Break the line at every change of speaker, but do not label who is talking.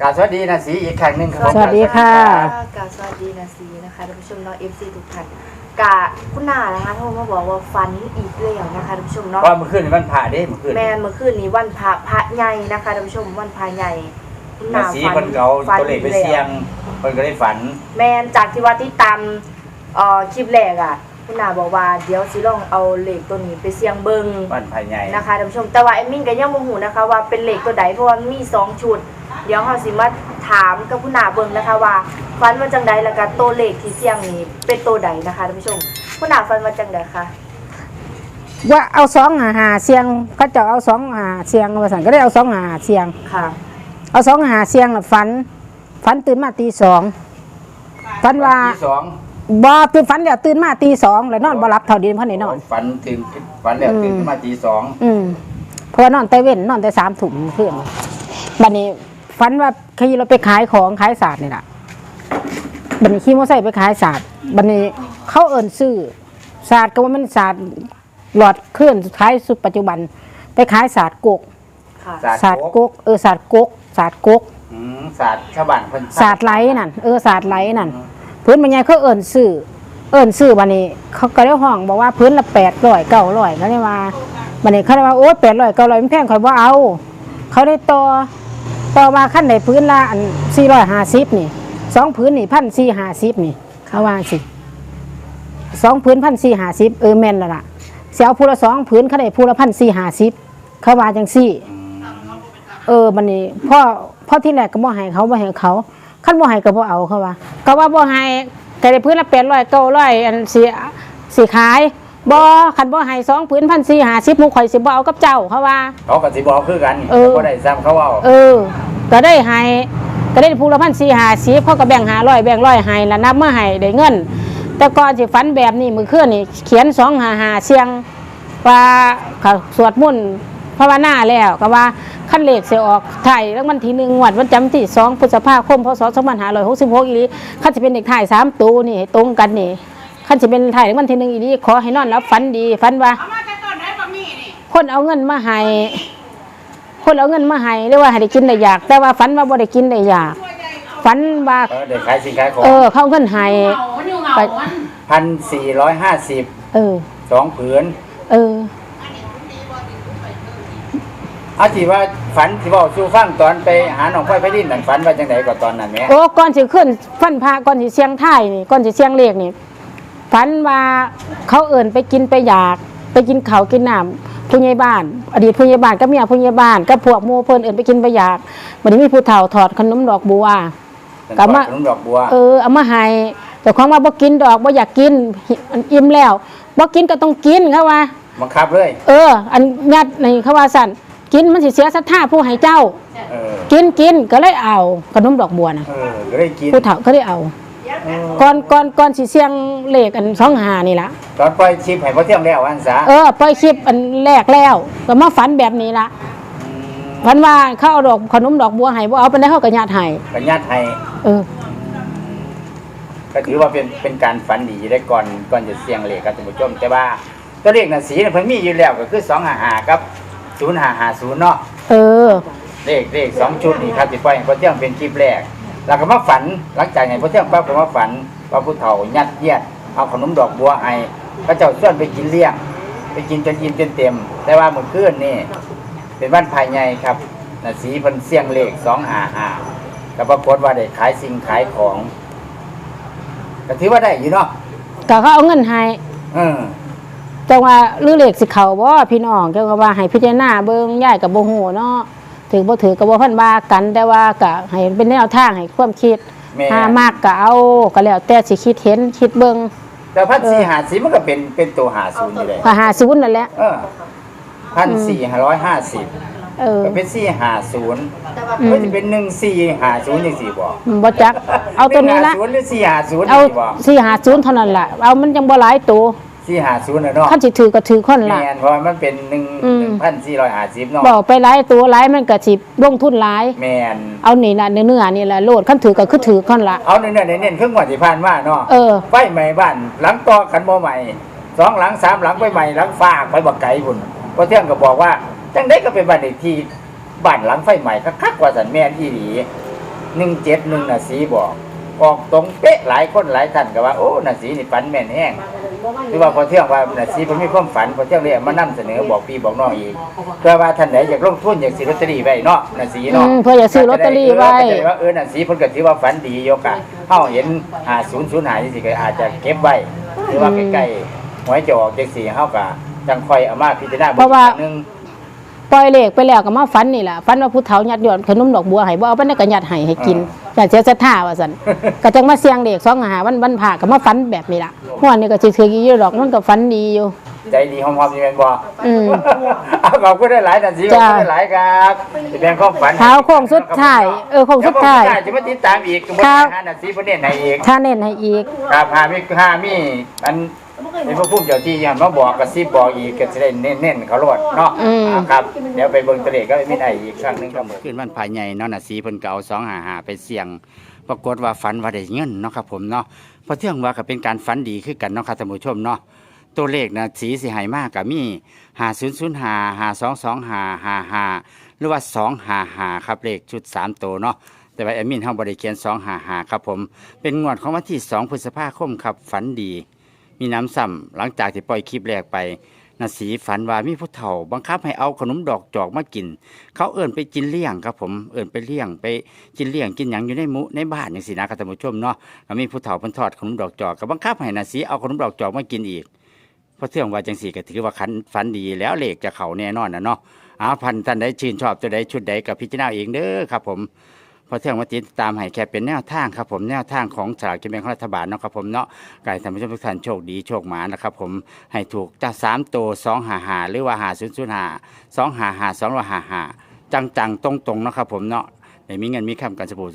กราบสวัสดีนะสีอีกครั้งหนึ่งครับผม
สวัสดีค่ะ
กาสวัสดีนะซีนะคะท่านผู้ชมเนาะ FC ทุกท่านกาคุณนานะคะโทรมาบอกว่าฟันอีกแล้วนะคะท่านผู้ชมเนาะ
เพราะเมื่อคืนนี่มันผ่าเด้เมื่อคืน
แมนเมื่อคืนนี้วันพระพระใหญ่นะคะท่านผู้ชมวันพระใหญ่คุณ
นะ
นา
สี
ฝัน
เพิ่นเก่า
ฝัน
ตัวเลขไปเสี่ยงเพิ่นก็ได้ฝัน
แมนจากที่ว่าที่ตามเอ่อคลิปแรกอะ คุณนาบอกว่าเดี๋ยวสิลองเอาเลขตัวนี้ไปเสี่ยงเบิง
บ้านภายใหญ่
นะคะท่านผู้ชมแต่ว่าไอ้มิ่งก็ยังบ่ฮู้นะคะว่าเป็นเลขตัวใดเพราะว่ามีสองชุดเดี๋ยวเราสิมาถามกับคุณนาเบิ่งนะคะว่าฟันว่าจังใดแล้วก็ตัวเลขที่เสี่ยงนี้เป็นตัวใดนะคะท่านผู้ชมคุณนาฟันว่าจังใดคะ
ว่าเอาสองหาหาเสียงก็จะเอาสองหาเสียงมาสั่นก็ได้เอาสองหาเสียง
ค่ะ
เอาสองหาเสียงน่ะฝัน ฝันตื่นมาตีสองฝันว่า
ที่สอง
บ่ตื่นฝันแล้วตื่นมาตีสองแล้วนอนบ่หลับเท่าเดียวพันไหนนอน
ฝันถึงฝันแล้วตื่นขึ้นมาตีสอง
อืมเพราะว่านอนแต่เว้นนอนแต่สามถุงเพื่อนบัดนี้ ฝันว่าขี่เราไปขายของขายศาสตร์นี่แหละบัดนี้ขี่มอเตอร์ไซค์ไปขายศาสตร์บัดนี้เขาเอิ้นซื้อศาสตร์ก็ว่ามันศาสตร์หลอดเคลื่อนสุดท้ายสุดปัจจุบัน ไปขายศาสตร์กก
ค่ะ
ศาสตร์
ศาสตร์
โก
กกเออศาสตร์กกศาสตร์กก
อืมศาสตร์ชาวบ้านเพิ่น
ศาสตร์ไหลนั่นเออศาสตร์ไหลนั่นพื้นบรรยายเขาเอิ้นซื้อเอิ้นซื้อบัดนี้ เขาก็ได้ห้องบอกว่าพื้นละแปดร้อยเก้าร้อยก็เลยว่าบัดนี้เขาได้ว่าโอ้แปดร้อยเก้าร้อยมันแพงข่อยว่าเอา เขาได้ต่อ ต่อมาขั้นในพื้นละอันสี่ร้อยห้าสิบนี่สองพื้นนี่พันสี่ห้าสิบนี่ เขาว่าสิสองพื้นพันสี่ห้าสิบเออแม่นและล่ะเสียเอาพูละสองพื้นเขาได้พูละพันสี่ห้าสิบเขาว่าจังสี่ เออมันนี่พ่อพ่อที่แรกก็บ่ให้เขาบ่ให้เขาขั้นบ่ให้ก็บ่เอาเขาว่า ก็ว่าบ่ให้แต่ได้พื้นละแปดร้อยเก้าร้อยอันสีสีขาย บ่คันบ่ให้สองพื้นพันสี่ห้าสิบหมูข่อยสิบ่เอากับเจ้าเขาว่า
เขาก็สิบอกคือกัน
เออ
บ่ได้ซ้ำเขาเอา
เออ ก็ได้ให้ก็ได้ภูละพันสี่หาสีเขาก็แบ่งหาร้อยแบ่งร้อยให้ละนับเมื่อให้ได้เงิน แต่ก่อนสิฝันแบบนี้มือเคลื่อนนี่เขียนสองหาหาเสียงว่าเขาสวดมนต์ภาวนาแล้วก็ว่าขั้นเลขเสียออกไทยแล้ววันที่หนึ่งวันวันจำที่สองพฤษภาคมพศสองพันห้าร้อยหกสิบหกอีนี้ขั้นจะเป็นเด็กไทยสามตัวนี่ให้ตรงกันนี่ ขั้นจะเป็นไทยวันที่หนึ่งอีนี้ขอให้นอนรับฝันดีฝันว่า
เอามาจากต้นไหนบะหมี่นี่
คนเอาเงินมาให้คนเอาเงินมาให้เรียกว่าให้ได้กินได้อยาก แต่ว่าฝันว่าบ่ได้กินได้อยาก
ตัวใหญ่เอา
ฝันว่า
เออได้ขายสินขายของ
เออเขาเอาเงินให้
เหงามันอยู่เหงามัน
พันสี่ร้อยห้าสิบ
เออ
สองผืน
เออ
เอาที่ว่าฝันที่ว่าสู้ฟังตอนไปหาหนองไฟไฟดินนั่นฝันว่าจังไดก็ตอนนั้นแหม่
โอ้ก่อนสิขึ้นฟันพาก่อนสิเสียงไทายนี่ก่อนสิเสียงเลขนี่ ฝันว่าเขาเอิ่นไปกินไปอยากไปกินข้าวกินน้ำผู้ใหญ่บ้าน อดีตผู้ใหญ่บ้านกับเมียผู้ใหญ่บ้านกับพวกหมู่เพิ่นเอิ่นไปกินไปอยากวันนี้มีผู้เฒ่าถอดขนมดอกบัว
เป็น
กลับมา
ขนมดอกบัว
เออเอามาให้แต่ของว่าบ่กินดอกบ่อยากกินมันอิ่มแล้วบ่กินก็ต้องกินเขาว่า
บังคับเลย
เออ อันยัดในเขาว่าสั่นกินมันสิเสียศรัทธาผู้ให้เจ้า
เออ
กินกินก็เลยเอาขนมดอกบัวนะ
เออก็ได้กิน
ผู้เฒ่าก็ได้เอา ก่อนก่อนก่อนสิเสียงเลขอันสองหานี่ละ
ตอนปล่อยชิปให้พ่อเที่ยงแล้วอันซะ
เออปล่อยคลิปอันแรกแล้วก็มาฝันแบบนี้ละฝันว่าเขาเอาดอกขนมดอกบัวให้บ่เอาไปได้เขาก็ญาติให้
กัญญาติให้
เออ
ก็ถือว่าเป็นเป็นการฝันดีได้ก่อนก่อนจะเสี่ยงเลขครับท่านผู้ชมแต่ว่าตัวเลขน่ะสีน่ะเพิ่นมีอยู่แล้วก็คือ255กับ0550เนาะ
เออ
เลขเลขสองชุดนี่ครับที่ปล่อยให้พ่อเที่ยงเป็นคลิปแรก แล้วก็มาฝันหลังจากให้พ่อเที่ยงปั๊บก็มาฝันว่าผู้เฒ่ายัดเยียดเอาขนมดอกบัวให้พระเจ้าชวนไปกินเลี้ยง ไปกินจนอิ่มจนเต็ม แต่ว่าเมื่อคืนนี่เป็นวันภายในครับน่ะสีเพิ่นเสี่ยงเลขสองหาหาก็ปรากฏว่าได้ขายสิ่งขายของก็ถือว่าได้อยู่เนาะ
ก็เขาเอาเงินให้
เออ
แต่ว่าลือเลขสิเขาบ่พี่น้องเกี่ยวกับว่าให้พิจารณาเบิ่งย้ายกับบ่ฮู้เนาะ ถือบ่ถือก็บ่พันว่ากันแต่ว่าก็ให้เป็นแนวทางให้ความคิด
แม่
หามากก็เอาก็แล้วแต่สิคิดเห็นคิดเบิ่ง
แต่พันสี่หาสีมันก็เป็นเป็นตัวหาศูนย์อยู่เลย
ก็หาศูนย์นั่นแหละ
เออพันสี่ร้อยห้าสิบ
เออ
ก็เป็นสี่หาศูนย์
อืม
ก็จะเป็นหนึ่งสี่หาศูนย์ยังสี่บอก
บ่จักเอาตัวนี้ละ
ศูนย์หรือสี่หาศูนย์
เอา
สี่บอก
สี่หาศูนย์เท่านั้นล่ะเอามันยังบ่หลายตัว
สี่หาศูนย์นะเนาะ
คันสิถือก็ถือคน
แม
ละ
นเพราะมันเป็นหนึ่ง
อืม
หนึ่งพันสี่ร้อยห้าสิบเนาะ
บอกไปหลายตัวหลายมันก็สิลงทุนหลาย
แมน
เอานี่ล่ะเนื้อๆนี่ล่ะโลดคันถือก็คือถือคนละ
เอาเน้นๆเน้นๆเครื่องวัดที่ผ่านมาเนาะ
เออ
ไฟใหม่บ้าน หลังต่อขันบ่ใหม่สองหลังสามหลังไปใหม่หลังฝากไปบักไก่บุญพอเที่ยงก็บอกว่าจังได้ก็เป็นบ้านเด็กที่บ้านหลังไฟใหม่คักๆกว่าสันแม่นอีหลีหนึ่งเจ็ดหนึ่งน่ะสีบอกออกตรงเป๊ะหลายคนหลายท่านก็ว่าโอ้น่ะสีนี่ฝันแม่นแห้ง หรือว่าพอเที่ยงว่าน่ะสีผมมีความฝันพอเที่ยงเลยเอามานํเสนอบอกพี่บอกน้องอีกเพื่อว่าท่านไหนอยากลงทุนอยากซื้อลอตเตอรี่ไว้เนาะน่ะสี
อื
เนาะ
มเพื่อจะซื้อลอตเตอรี่ไว้
ก็จะด้ว่าเออน่ะสีเพิ่นก็ถือว่าฝันดีอยู่กะเฮาเห็นหา0 0หาจังซี่ก็อาจจะเก็บไว้หรือว่าใกล้ๆหวยจะออกจังซี่เฮาก็จังค่อยเอามาพิจารณา
เพราะว่า
อีกคงหนึง
ปล่อยเลขไปแล้วก็มาฝันนี่แหละฝันว่าผู้เฒ่ายัดยอดขนมดอกบัวให้บ่เอาไปในกระยัดให้ให้กินอยา กเสียศรัทธาว่าซั่นก็จังมาเสียงเลขสองหาวันวันพระก็มาฝันแบบนี้ล่ะหัวนี่ก็สิถืออยู่ดอกมันก็ฝันดีอยู่
ใจดีหอมๆอยู่แม่นบ่
อืม
เอาขอบคุณหลายๆน่ะสิขอบ
จ้า
คุณหลายๆครับสิเป็นความฝัน
เท้าโค้งสุดท้ายเออโค้งสุดท้าย
เวโค้งจะมาติดตามอีกก็บ่
ครั
ได้
บ
หาน่ะสิบ่เน้นให้อีก
ถ้าเน้นให้อีก
ครับหามีหามีอัน เป็นพระพุ่มเจ้าที่ยังมาบอกกระซิบบอกอีกก็จะได้เน้นๆเขาโลดเนาะ
อืม
อ่าครับเดี๋ยวไปเบิ่งตะเลก็ไม่ได้อีกครั้งหนึงครับขึ้นวันภายในเนาะน่ะสีเพิ่นก็เอา255ไปเสี่ยง ปรากฏว่าฝันว่าได้เงินเนาะครับผมเนาะเพราะเที่ยงว่าก็เป็นการฝันดีคือกันเนาะครับท่านผู้ชมเนาะตัวเลขนะสีสิใหายมากกับมี5005 522555หรือว่า255ครับเลขชุดสามตัวเนาะแต่ว่าแอดมินเฮาบ่ได้เขียน255ครับผม เป็นงวดของวันที่2พฤษภาคมครับฝันดี มีน้ำซ้ำหลังจากที่ปล่อยคลิปแรกไปนาสีฝันว่ามีผู้เฒ่าบังคับให้เอาขนมดอกจอกมากิน เขาเอิ่นไปกินเลี้ยงครับผมเอิ่นไปเลี้ยงไปกินเลี้ยงกินหยังอยู่ในมุในบ้านอย่างสินะครับท่านผู้ชมเนาะก็มีผู้เฒ่าเพิ่นทอดขนมดอกจอกก็บังคับให้นาสีเอาขนมดอกจอกมากินอีกเพราะเทื่องว่าจังสีก็ถือว่าคันฝันดีแล้วเหลขจะเข้าแน่นอนนะเนาะอาพันท่านใดชื่นชอบตัวใดชุดใดกับพิจารณาเองเด้อครับผม พอเที่ยงวันติดตามให้แค่เป็นแนวทางครับผมแนวทางของสลากกินแบ่งของรัฐบาลเนาะครับผมเนาะไก่ท่านผู้ชมทุกท่านโชคดีโชคหมานะครับผมให้ถูกจากสามตัวสองหาหาหรือว่าหาศูนย์ศูนย์หาสองหาหาสองหาหาจังจังๆตรงตรงๆเนาะครับผมเนาะได้มีเงินมีคำกันสบู่ทุก